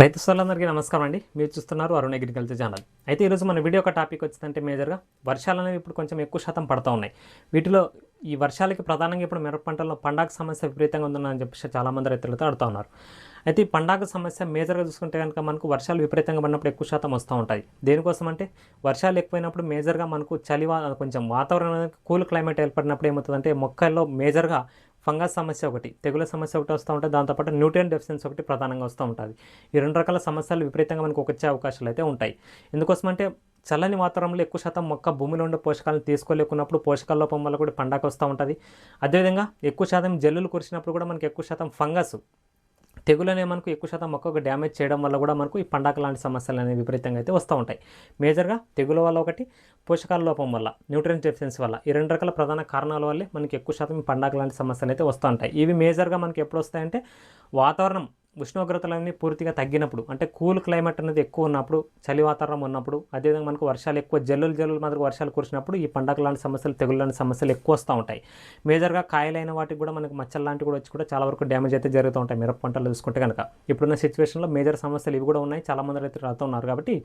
రైతు సోళ్ళందరికీ నమస్కారం అండి. మీరు చూస్తున్నారు అరుణ్ అగ్రికల్చర్ ఛానల్ అయితే ఈరోజు మన వీడియో ఒక టాపిక్ వచ్చిందంటే మేజర్గా వర్షాలు అనేవి ఇప్పుడు కొంచెం ఎక్కువ శాతం పడుతూ ఉన్నాయి. వీటిలో ఈ వర్షాలకి ప్రధానంగా ఇప్పుడు మిరప పంటల్లో పండాగ సమస్య విపరీతంగా ఉందని చెప్పేసి చాలామంది రైతులతో అడుగుతా ఉన్నారు. అయితే ఈ పండాగ సమస్య మేజర్గా చూసుకుంటే కనుక మనకు వర్షాలు విపరీతంగా పడినప్పుడు ఎక్కువ శాతం వస్తూ ఉంటాయి. దేనికోసం అంటే వర్షాలు ఎక్కువైనప్పుడు మేజర్గా మనకు చలి కొంచెం వాతావరణం కూల్ క్లైమేట్ ఏర్పడినప్పుడు ఏమవుతుందంటే మొక్కల్లో మేజర్గా ఫంగస్ సమస్య ఒకటి తెగుల సమస్య ఒకటి వస్తూ ఉంటుంది. దాంతోపాటు న్యూట్రియన్ డెఫిషియన్సీ ఒకటి ప్రధానంగా వస్తూ ఉంటుంది. ఈ రెండు రకాల సమస్యలు విపరీతంగా మనకు వచ్చే అవకాశాలు అయితే ఉంటాయి. ఎందుకోసం అంటే చల్లని వాతావరణంలో ఎక్కువ శాతం మొక్క భూమిలో ఉండే పోషకాలను తీసుకోలేకున్నప్పుడు పోషకాల లోపం వల్ల కూడా పండగ వస్తూ ఉంటుంది. అదేవిధంగా ఎక్కువ శాతం జల్లులు కురిసినప్పుడు కూడా మనకి ఎక్కువ శాతం ఫంగస్ తెగులు మనకు ఎక్కువ శాతం మొక్కకు డ్యామేజ్ చేయడం వల్ల కూడా మనకు ఈ పండగ లాంటి సమస్యలు అనేవి విపరీతంగా అయితే వస్తూ ఉంటాయి. మేజర్గా తెగుల వల్ల ఒకటి పోషకాల లోపం వల్ల న్యూట్రియన్ డెఫిషియన్సీ వల్ల. ఈ రెండు రకాల ప్రధాన కారణాల వల్లే మనకి ఎక్కువ శాతం ఈ పండగ లాంటి సమస్యలు అయితే వస్తూ ఉంటాయి. ఇవి మేజర్గా మనకి ఎప్పుడు వస్తాయంటే వాతావరణం ఉష్ణోగ్రతలన్నీ పూర్తిగా తగ్గినప్పుడు అంటే కూల్ క్లైమేట్ అనేది ఎక్కువ ఉన్నప్పుడు చలి వాతావరణం ఉన్నప్పుడు అదేవిధంగా మనకు వర్షాలు ఎక్కువ జల్లులు జల్లులు మాదిరి వర్షాలు కురిసినప్పుడు ఈ పండగ లాంటి సమస్యలు తెగులు లాంటి సమస్యలు ఎక్కువ వస్తూ ఉంటాయి. మేజర్గా కాయలైన వాటికి కూడా మనకు మచ్చలు లాంటివి కూడా వచ్చి కూడా చాలా వరకు డ్యామేజ్ అయితే జరుగుతూ ఉంటాయి మిరప పంటలు చూసుకుంటే కనుక ఇప్పుడున్న సిచ్యువేషన్లో మేజర్ సమస్యలు ఇవి కూడా ఉన్నాయి చాలామంది రైతులు రాతూ ఉన్నారు కాబట్టి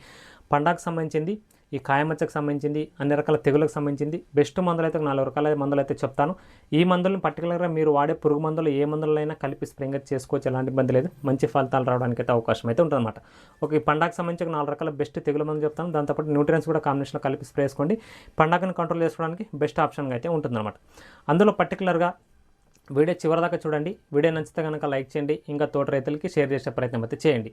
పండగకు సంబంధించింది ఈ కాయమచ్చకు సంబంధించింది అన్ని రకాల తెగులకు సంబంధించింది బెస్ట్ మందులు అయితే నాలుగు రకాల మందులు అయితే చెప్తాను. ఈ మందులను పర్టికులర్గా మీరు వాడే పురుగు మందులు ఏ మందులైనా కలిపి స్ప్రింగ్ చేసుకోవచ్చు ఎలాంటి ఇబ్బంది లేదు. మంచి ఫలితాలు రావడానికి అయితే అవకాశం అయితే ఉంటుందన్నమాట. ఓకే ఈ పండగకు సంబంధించి నాలుగు రకాల బెస్ట్ తెగుల మందులు చెప్తాను. దాంతోపాటు న్యూట్రియన్స్ కూడా కాంబినేషన్లో కలిపి స్ప్రే చేసుకోండి. పండగను కంట్రోల్ చేసుకోవడానికి బెస్ట్ ఆప్షన్గా అయితే ఉంటుందన్నమాట. అందులో పర్టికులర్గా వీడియో చివరిదాకా చూడండి. వీడియో నచ్చితే కనుక లైక్ చేయండి. ఇంకా తోట రైతులకి షేర్ చేసే ప్రయత్నం అయితే చేయండి.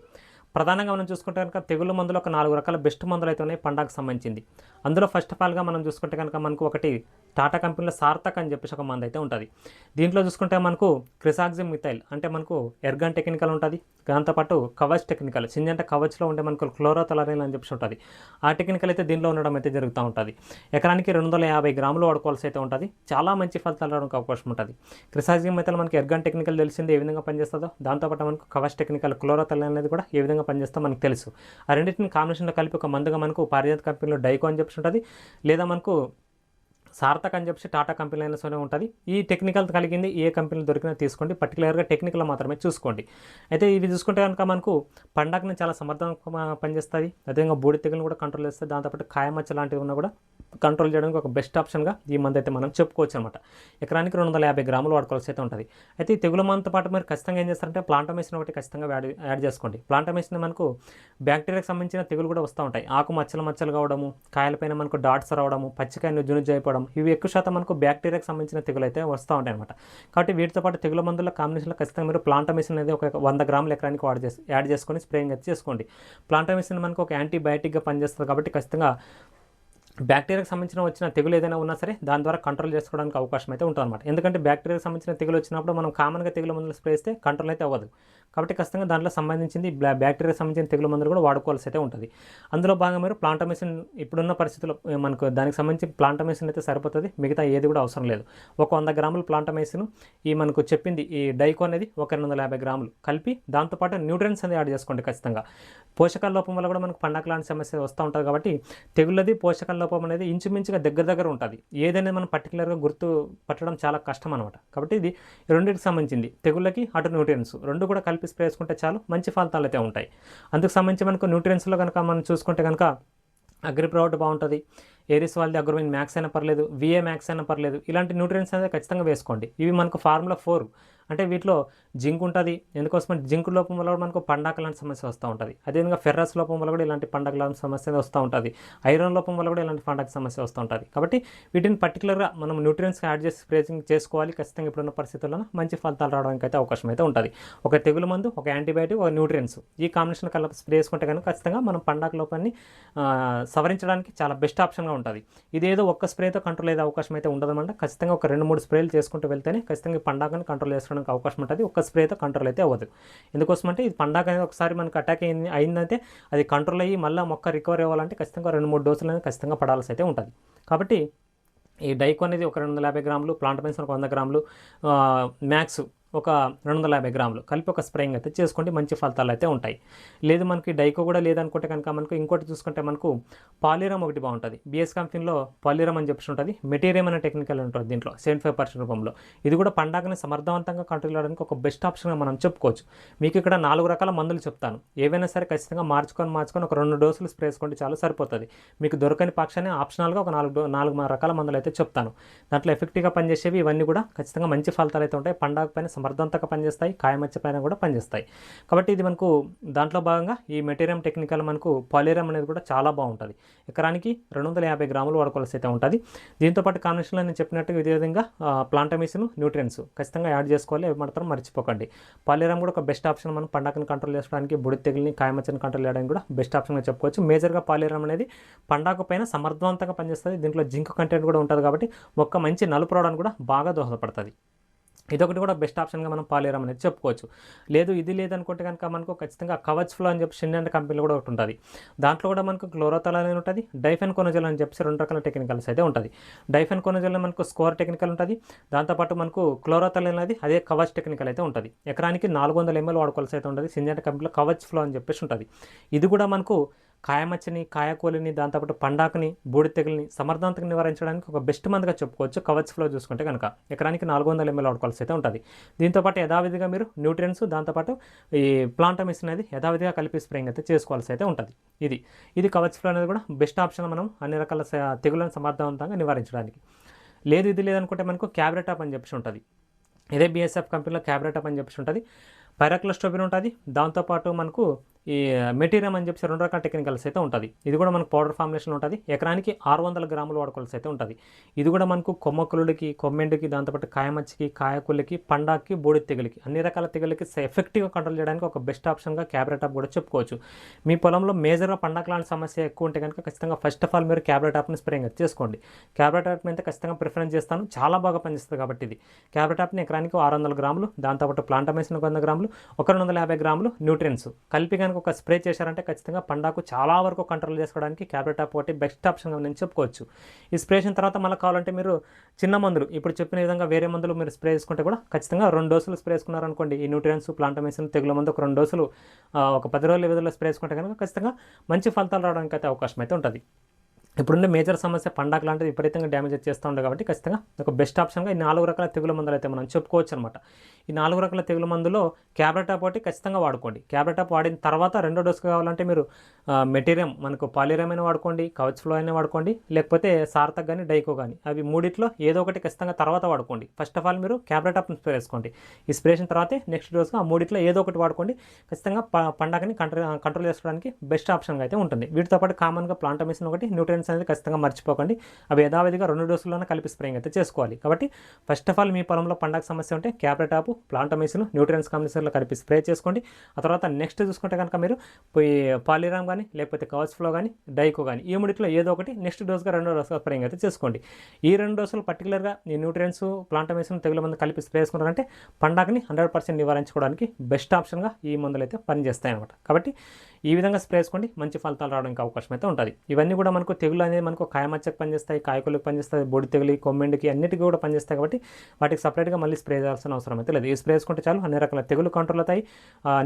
ప్రధానంగా మనం చూసుకుంటే కనుక తెగుళ్ళ మందులు ఒక నాలుగు రకాల బెస్ట్ మందులు అయితే ఉన్నాయి పండగకు సంబంధించింది. అందులో ఫస్ట్ ఆఫ్ ఆల్గా మనం చూసుకుంటే కనుక మనకు ఒకటి టాటా కంపెనీలో సార్థక్ అని చెప్పేసి ఒక మందు అయితే ఉంటుంది. దీంట్లో చూసుకుంటే మనకు క్రిసాక్జిమ్ మిథైల్ అంటే మనకు ఎర్గన్ టెక్నికల్ ఉంటుంది. దాంతోపాటు కవచ్ టెక్నికల్ సింజంటే కవచ్లో ఉండే మనకు క్లోరోతలరైన్ అని చెప్పేసి ఉంటుంది. ఆ టెక్నికల్ అయితే దీనిలో ఉండడం అయితే జరుగుతూ ఉంటుంది. ఎకరానికి రెండు వందల యాభై గ్రాములు వాడుకోవాల్సి అయితే ఉంటుంది. చాలా మంచి ఫలితాలు రావడానికి అవకాశం ఉంటుంది. క్రిసాక్సిమ్ మిథైల్ మనకి ఎర్గన్ టెక్నికల్ తెలిసింది ఏ విధంగా పనిచేస్తుందో. దాంతోపాటు మనకు కవచ్ టెక్నికల్ క్లోరోథల్ అనేది కూడా ఏ విధంగా పనిచేస్తుందో మనకు తెలుసు. ఆ రెండింటిని కాంబినేషన్లో కలిపి ఒక మందుగా మనకు పారిజాత కంపెనీలో డైకో అని చెప్పి ఉంటుంది. లేదా మనకు సార్థక్ అని చెప్పి టాటా కంపెనీ అయినా ఉంటుంది. ఈ టెక్నికల్ కలిగింది ఏ కంపెనీలు దొరికినా తీసుకోండి. పర్టికులర్గా టెక్నికల్ మాత్రమే చూసుకోండి. అయితే ఇవి చూసుకుంటే కనుక మనకు పండగని చాలా సమర్థంగా పనిచేస్తుంది. అదేవిధంగా బూడి తెగులను కూడా కంట్రోల్ చేస్తుంది. దాంతోపాటు కాయమచ్చ లాంటివి ఉన్నా కూడా కంట్రోల్ చేయడానికి ఒక బెస్ట్ ఆప్షన్గా ఈ మందు అయితే మనం చెప్పుకోవచ్చు అనమాట ఎకరానికి రెండు వందల యాభై గ్రాములు వాడుకోవాల్సి అయితే ఉంటుంది. అయితే ఈ తెగుల మందుతో పాటు మీరు ఖచ్చితంగా ఏం చేస్తారంటే ప్లాంటమేషన్ ఒకటి ఖచ్చితంగా యాడ్ యాడ్ చేసుకోండి. ప్లాంటమేషన్ మనకు బ్యాక్టీరియాకి సంబంధించిన తెగులు కూడా వస్తూ ఉంటాయి. ఆకు మచ్చలు మచ్చలు కావడము కాయలపైన మనకు డాట్స్ రావడము పచ్చికాయ నుజ్జునుజ్జు అయిపోవడం ఇవి ఎక్కువ శాతం మనకు బ్యాక్టీరియాకి సంబంధించిన తెగులు అయితే వస్తూ ఉంటాయి అనమాట కాబట్టి వీటితో పాటు తెగుల మందుల కాంబినేషన్లో ఖచ్చితంగా మీరు ప్లాంటమేషన్ అనేది ఒక వంద గ్రాముల ఎకరానికి వాడు చేసి యాడ్ చేసుకొని స్ప్రేయింగ్ అయితే చేసుకోండి. ప్లాంటమేషన్ మనకు ఒక యాంటీబయాటిక్గా పనిచేస్తుంది కాబట్టి ఖచ్చితంగా బ్యాక్టీరియాకి సంబంధించిన వచ్చిన తెగులు ఏదైనా ఉన్నా సరే దాని ద్వారా కంట్రోల్ చేసుకోవడానికి అవకాశం అయితే ఉంటుంది అనమాట ఎందుకంటే బ్యాక్టీరియాకి సంబంధించిన తెగులు వచ్చినప్పుడు మనం కామన్గా తెగుల మందులు స్ప్రే చేస్తే కంట్రోల్ అయితే అవ్వదు. కాబట్టి ఖచ్చితంగా దాంట్లో సంబంధించింది బ్యా బ్యాక్టీరియా సంబంధించిన తెగులు మందులు కూడా వాడుకోవాల్సి అయితే ఉంటుంది. అందులో భాగంగా మీరు ప్లాంటమేషన్ ఇప్పుడున్న పరిస్థితుల్లో మనకు దానికి సంబంధించి ప్లాంటమేషన్ అయితే సరిపోతుంది మిగతా ఏది కూడా అవసరం లేదు. ఒక వంద గ్రాములు ప్లాంటమేషన్ ఈ మనకు చెప్పింది ఈ డైకో అనేది ఒక రెండు వందల యాభై గ్రాములు కలిపి దాంతోపాటు న్యూట్రియన్స్ అనేది యాడ్ చేసుకోండి ఖచ్చితంగా. పోషకాల లోపం వల్ల కూడా మనకు పండగ లాంటి సమస్య వస్తూ ఉంటుంది కాబట్టి తెగులది పోషకాల లోపం అనేది ఇంచుమించుగా దగ్గర దగ్గర ఉంటుంది. ఏదైనా మనం పర్టికులర్గా గుర్తు పట్టడం చాలా కష్టం అనమాట కాబట్టి ఇది రెండింటికి సంబంధించింది. తెగుళ్ళకి అటు న్యూట్రియన్స్ రెండు కూడా కలిపి స్ప్రే చేసుకుంటే చాలు. మంచి ఫలితాలు అయితే ఉంటాయి. అందుకు సంబంధించి మనకు న్యూట్రియన్స్లో కనుక మనం చూసుకుంటే కనుక అగ్రి ప్రౌడ్ బాగుంటుంది. ఏరిస్ వాళ్ళది అగ్రోమిన్ మ్యాక్స్ అయినా పర్లేదు విఏ మ్యాక్స్ అయినా పర్లేదు ఇలాంటి న్యూట్రియన్స్ అనేది ఖచ్చితంగా వేసుకోండి. ఇవి మనకు ఫార్ములా ఫోర్ అంటే వీటిలో జింక్ ఉంటుంది ఎందుకోసం జింక్ లోపం వల్ల కూడా మనకు పండగ లాంటి సమస్య వస్తూ ఉంటుంది. అదేవిధంగా ఫెర్రస్ లోపం వల్ల కూడా ఇలాంటి పండగ లాంటి సమస్య వస్తూ ఉంటుంది. ఐరన్ లోపం వల్ల కూడా ఇలాంటి పండగ సమస్య వస్తూ ఉంటుంది. కాబట్టి వీటిని పర్టికులర్గా మనం న్యూట్రియన్స్ యాడ్ చేసి స్ప్రేసింగ్ చేసుకోవాలి. ఖచ్చితంగా ఇప్పుడున్న పరిస్థితుల్లో మంచి ఫలితాలు రావడానికి అయితే అవకాశం అయితే ఉంటుంది. ఒక తెగులు మందు ఒక యాంటీబయాటిక్ ఒక న్యూట్రియన్స్ ఈ కాంబినేషన్ కలిపి స్ప్రే చేసుకుంటే కనుక ఖచ్చితంగా మనం పండగ లోపాన్ని సవరించడానికి చాలా బెస్ట్ ఆప్షన్గా ఉంటుంది. ఉంటుంది. ఇదేదో ఒక్క స్ప్రేతో కంట్రోల్ అయ్యే అవకాశం అయితే ఉండదన్నమాట. ఖచ్చితంగా ఒక రెండు మూడు స్ప్రేలు చేసుకుంటూ వెళ్తేనే ఖచ్చితంగా ఈ పండగని కంట్రోల్ చేసుకోవడానికి అవకాశం ఉంటుంది. ఒక్క స్ప్రేతో కంట్రోల్ అయితే అవ్వదు. ఎందుకోసం అంటే ఇది పండగ అనేది ఒకసారి మనకు అటాక్ అయింది అయిందంటే అది కంట్రోల్ అయ్యి మళ్ళీ మొక్క రికవర్ అవ్వాలంటే ఖచ్చితంగా రెండు మూడు డోసులు అనేది ఖచ్చితంగా పడాల్సి అయితే ఉంటుంది. కాబట్టి ఈ డైకో అనేది ఒక రెండు వందల యాభై గ్రాములు ప్లాంట్ మెన్షన్ ఒక వంద గ్రాములు మ్యాక్స్ ఒక రెండు వందల యాభై గ్రాములు. కలిపి ఒక స్ప్రేయింగ్ అయితే చేసుకోండి మంచి ఫలితాలు అయితే ఉంటాయి. లేదు మనకి డైకో కూడా లేదనుకుంటే కనుక మనకు ఇంకోటి చూసుకుంటే మనకు పాలిరమ్ ఒకటి బాగుంటుంది. బిఎస్ కంపెనీలో పాలిరమ్ అని చెప్పేసి ఉంటుంది. మెటీరియం అనే టెక్నికల్ ఉంటుంది దీంట్లో సెవెంటీ ఫైవ్ పర్సెంట్ రూపంలో. ఇది కూడా పండగని సమర్థవంతంగా కంట్రోల్ చేయడానికి ఒక బెస్ట్ ఆప్షన్గా మనం చెప్పుకోవచ్చు. మీకు ఇక్కడ నాలుగు రకాల మందులు చెప్తాను. ఏవైనా సరే ఖచ్చితంగా మార్చుకొని మార్చుకొని ఒక రెండు డోసులు స్ప్రే చేసుకోండి చాలా సరిపోతుంది. మీకు దొరకని పక్షాన్ని ఆప్షనల్గా ఒక నాలుగు డో నాలుగు రకాల మందులు అయితే చెప్తాను. దాంట్లో ఎఫెక్టివ్గా పనిచేసేవి ఇవన్నీ కూడా ఖచ్చితంగా మంచి ఫలితాలు అయితే ఉంటాయి. పండగ పైన సమర్థవంతంగా పనిచేస్తాయి కాయమచ్చ పైన కూడా పనిచేస్తాయి. కాబట్టి ఇది మనకు దాంట్లో భాగంగా ఈ మెటీరియం టెక్నికల్ మనకు పాలిరం అనేది కూడా చాలా బాగుంటుంది. ఎకరానికి రెండు వందల యాభై గ్రాములు వాడుకోవాల్సి అయితే ఉంటుంది. దీంతోపాటు కాన్వెన్షన్లో నేను చెప్పినట్టు ఇదే విధంగా ప్లాంటమిషన్ న్యూట్రియన్స్ ఖచ్చితంగా యాడ్ చేసుకోవాలి. అవి మాత్రం మర్చిపోకండి. పాలేరం కూడా ఒక బెస్ట్ ఆప్షన్ మనం పండగను కంట్రోల్ చేసుకోవడానికి బుడి తెగిలిని కాయమచ్చని కంట్రోల్ చేయడానికి కూడా బెస్ట్ ఆప్షన్గా చెప్పుకోవచ్చు. మేజర్గా పాలిరం అనేది పండగ పైన సమర్థవంతంగా పనిచేస్తుంది. దీంట్లో జింక్ కంటెంట్ కూడా ఉంటుంది కాబట్టి మొక్క మంచి నలుపు రావడానికి కూడా బాగా దోహదపడుతుంది. ఇదొకటి కూడా బెస్ట్ ఆప్షన్గా మనం పాలేరం అనేది చెప్పుకోవచ్చు. లేదు ఇది లేదనుకుంటే కనుక మనకు ఖచ్చితంగా కవచ్ ఫ్లో అని చెప్పి చిన్న కంపెనీలో కూడా ఒకటి ఉంటుంది. దాంట్లో కూడా మనకు క్లోరోతల్ అనేది ఉంటుంది డైఫెన్ కొనజల్ అని చెప్పి రెండు రకాల టెక్నికల్స్ అయితే ఉంటుంది. డైఫెన్ కొనజల్లో మనకు స్కోర్ టెక్నికల్ ఉంటుంది దాంతోపాటు మనకు క్లోరోతల్ అనేది అదే కవచ్ టెక్నికల్ అయితే ఉంటుంది. ఎకరానికి నాలుగు వందల ఎంఎల్ వాడుకోవాల్సి అయితే ఉంటుంది సింజెంట్ కంపెనీలో కవచ్ ఫ్లో అని చెప్పేసి ఉంటుంది. ఇది కూడా మనకు కాయమచ్చని కాయకూలిని దాంతోపాటు పండాకుని బూడి తెగులని సమర్థవంతంగా నివారించడానికి ఒక బెస్ట్ మందుగా చెప్పుకోవచ్చు. కవచ్ ఫ్లో చూసుకుంటే కనుక ఎకరానికి నాలుగు వందల ఎంఎల్ వాడుకోవాల్సి అయితే ఉంటుంది. దీంతోపాటు యథావిధిగా మీరు న్యూట్రియన్స్ దాంతోపాటు ఈ ప్లాంటమిస్ అనేది యథావిధిగా కలిపి స్ప్రేయింగ్ అయితే చేసుకోవాల్సి అయితే ఉంటుంది. ఇది. ఇది కవచ్ ఫ్లో అనేది కూడా బెస్ట్ ఆప్షన్ మనం అన్ని రకాల తెగులను సమర్థవంతంగా నివారించడానికి. లేదు ఇది లేదనుకుంటే మనకు క్యాబ్రెటాప్ అని చెప్పేసి ఉంటుంది. ఇదే బీఎస్ఎఫ్ కంపెనీలో క్యాబ్రెటాప్ అని చెప్పేసి ఉంటుంది. పైరాక్లోస్టోబిన్ ఉంటుంది. దాంతోపాటు మనకు ఈ మెటీరియం అని చెప్పి రెండు రకాల టెక్నికల్స్ అయితే ఉంటుంది. ఇది కూడా మనకు పౌడర్ ఫార్ములేషన్ ఉంటుంది. ఎకరానికి ఆరు వందల గ్రాములు వాడుకోవాల్సి అయితే ఉంటుంది. ఇది కూడా మనకు కొమ్మకులుడికి కొమ్మెండుకి దాంతోపాటు కాయమచ్చికి కాయకులకి పండాకి బోడి తెగులకి అన్ని రకాల తెగులకి ఎఫెక్టివ్గా కంట్రోల్ చేయడానికి ఒక బెస్ట్ ఆప్షన్గా క్యాబ్రెటాప్ కూడా చెప్పుకోవచ్చు. మీ పొలంలో మేజర్గా పండగ లాంటి సమస్య ఎక్కువ ఉంటే కనుక ఖచ్చితంగా ఫస్ట్ ఆఫ్ ఆల్ మీరు క్యాబ్రెటాప్ని స్ప్రేయింగ్ చేసుకోండి. క్యాబ్రెటాప్ని అయితే ఖచ్చితంగా ప్రిఫరెన్స్ చేస్తాను. చాలా బాగా పనిచేస్తుంది కాబట్టి ఇది. క్యాబ్రెటాప్ని ఎకరానికి ఆరు వందల గ్రాములు దాంతోపాటు ప్లాంటమేషన్ ఒక వంద గ్రాములు ఒక రెండు వందల యాభై గ్రాములు న్యూట్రియన్స్ కలిపి కనుక ఒక స్ప్రే చేశారంటే ఖచ్చితంగా పండాకు చాలా వరకు కంట్రోల్ చేసుకోవడానికి క్యాబ్రెటాప్ ఒకటి బెస్ట్ ఆప్షన్ నేను చెప్పుకోవచ్చు. ఈ స్ప్రే చేసిన తర్వాత మళ్ళీ కావాలంటే మీరు చిన్న మందులు ఇప్పుడు చెప్పిన విధంగా వేరే మందులు మీరు స్ప్రే చేసుకుంటే కూడా ఖచ్చితంగా రెండు డోసులు స్ప్రే చేసుకున్నారనుకోండి. ఈ న్యూట్రియన్స్ ప్లాంటమేషన్ తెగుల మందు ఒక రెండు డోసులు ఒక పది రోజుల వ్యవధిలో స్ప్రే చేసుకుంటే కనుక ఖచ్చితంగా మంచి ఫలితాలు రావడానికి అయితే అవకాశం అయితే ఉంటుంది. ఇప్పుడున్న మేజర్ సమస్య పండగ లాంటిది విపరీతంగా డ్యామేజ్ చేస్తూ ఉండే కాబట్టి ఖచ్చితంగా ఒక బెస్ట్ ఆప్షన్గా ఈ నాలుగు రకాల తెగుల మందులు అయితే మనం చెప్పుకోవచ్చు అనమాట ఈ నాలుగు రకాల తెగుల మందులో క్యాబ్రటాప్ ఒకటి ఖచ్చితంగా వాడుకోండి. క్యాబ్రటాప్ వాడిన తర్వాత రెండో డోస్ కావాలంటే మీరు మెటీరియం మనకు పాలిరం అయినా వాడుకోండి కవచ్ ఫ్లో అయినా వాడుకోండి లేకపోతే సార్థక్ కానీ డైకో కానీ అవి మూడిట్లో ఏదో ఒకటి ఖచ్చితంగా తర్వాత వాడుకోండి. ఫస్ట్ ఆఫ్ ఆల్ మీరు క్యాబ్రెటాప్ని స్ప్రే చేసుకోండి. ఈ స్ప్రేషన్ తర్వాతే నెక్స్ట్ డోస్గా ఆ మూడిట్లో ఏదో ఒకటి వాడుకోండి. ఖచ్చితంగా పండగని కంట్రోల్ కంట్రోల్ చేసుకోవడానికి బెస్ట్ ఆప్షన్గా అయితే ఉంటుంది. వీటితో పాటు కామన్గా ప్లాంటమిషన్ ఒకటి న్యూట్రియన్స్ అనేది ఖచ్చితంగా మర్చిపోకండి. అవి యథావిధిగా రెండు డోసుల్లోనే కలిపి స్ప్రేయింగ్ అయితే చేసుకోవాలి. కాబట్టి ఫస్ట్ ఆఫ్ ఆల్ మీ పొలంలో పండగ సమస్య ఉంటే క్యాబ్రెటాప్ ప్లాంటమిషన్ న్యూట్రియన్స్ కాంబినేషన్లో కలిపి స్ప్రే చేసుకోండి. ఆ తర్వాత నెక్స్ట్ చూసుకుంటే కనుక మీరు పోయి పాలిరామ్ కానీ లేకపోతే కవచ్ ఫ్లో కానీ డైకో కానీ ఈ మూడిట్లో ఏదో ఒకటి నెక్స్ట్ డోస్గా రెండో డోస్గా స్ప్రేయింగ్ అయితే చేసుకోండి. ఈ రెండు డోసులు పర్టికులర్గా ఈ న్యూట్రియన్స్ ప్లాంటమిషన్ తెగుల మందు కలిపి స్ప్రే చేసుకున్నారంటే పండగని హండ్రెడ్ పర్సెంట్ నివారించుకోవడానికి బెస్ట్ ఆప్షన్గా ఈ మందులు అయితే పనిచేస్తాయి అనమాట కాబట్టి ఈ విధంగా స్ప్రే చేసుకోండి మంచి ఫలితాలు రావడానికి అవకాశం అయితే ఉంటుంది. ఇవన్నీ కూడా మనకు తెగులు అనేది మనకు కాయమచ్చకు పనిచేస్తాయి కాయకులకు పనిచేస్తాయి బొడి తెగులు కొమ్మెండికి అన్నిటికీ కూడా పనిచేస్తాయి కాబట్టి వాటికి సపరేట్గా మళ్ళీ స్ప్రే చేయాల్సిన అవసరం అయితే లేదు. ఈ స్ప్రే చేసుకుంటే చాలు అన్ని రకాల తెగులు కంట్రోల్ అవుతాయి.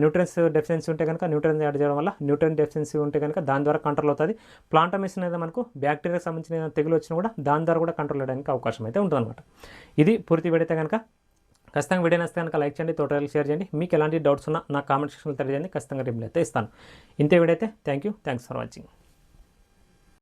న్యూట్రియన్స్ డెఫిషియన్సీ ఉంటే కనుక న్యూట్రియన్స్ యాడ్ చేయడం వల్ల న్యూట్రియన్ డెఫిషియన్సీ ఉంటే కనుక దాని ద్వారా కంట్రోల్ అవుతుంది. ప్లాంటమిషన్ అనేది మనకు బ్యాక్టీరియాకి సంబంధించిన తెగులు వచ్చినా కూడా దాని ద్వారా కూడా కంట్రోల్ అవ్వడానికి అవకాశం అయితే ఉంటుంది ఇది పూర్తి పెడితే కనుక ఖచ్చితంగా వీడియో నచ్చితే కనుక లైక్ చేయండి తోటలు షేర్ చేయండి. మీకు ఎలాంటి డౌట్స్ ఉన్నా నా కామెంట్ సెక్షన్లో తెలియజేయండి. ఖచ్చితంగా రిప్లై అయితే ఇస్తాను. ఇంతే వీడియో అయితే. Thank you thanks for watching.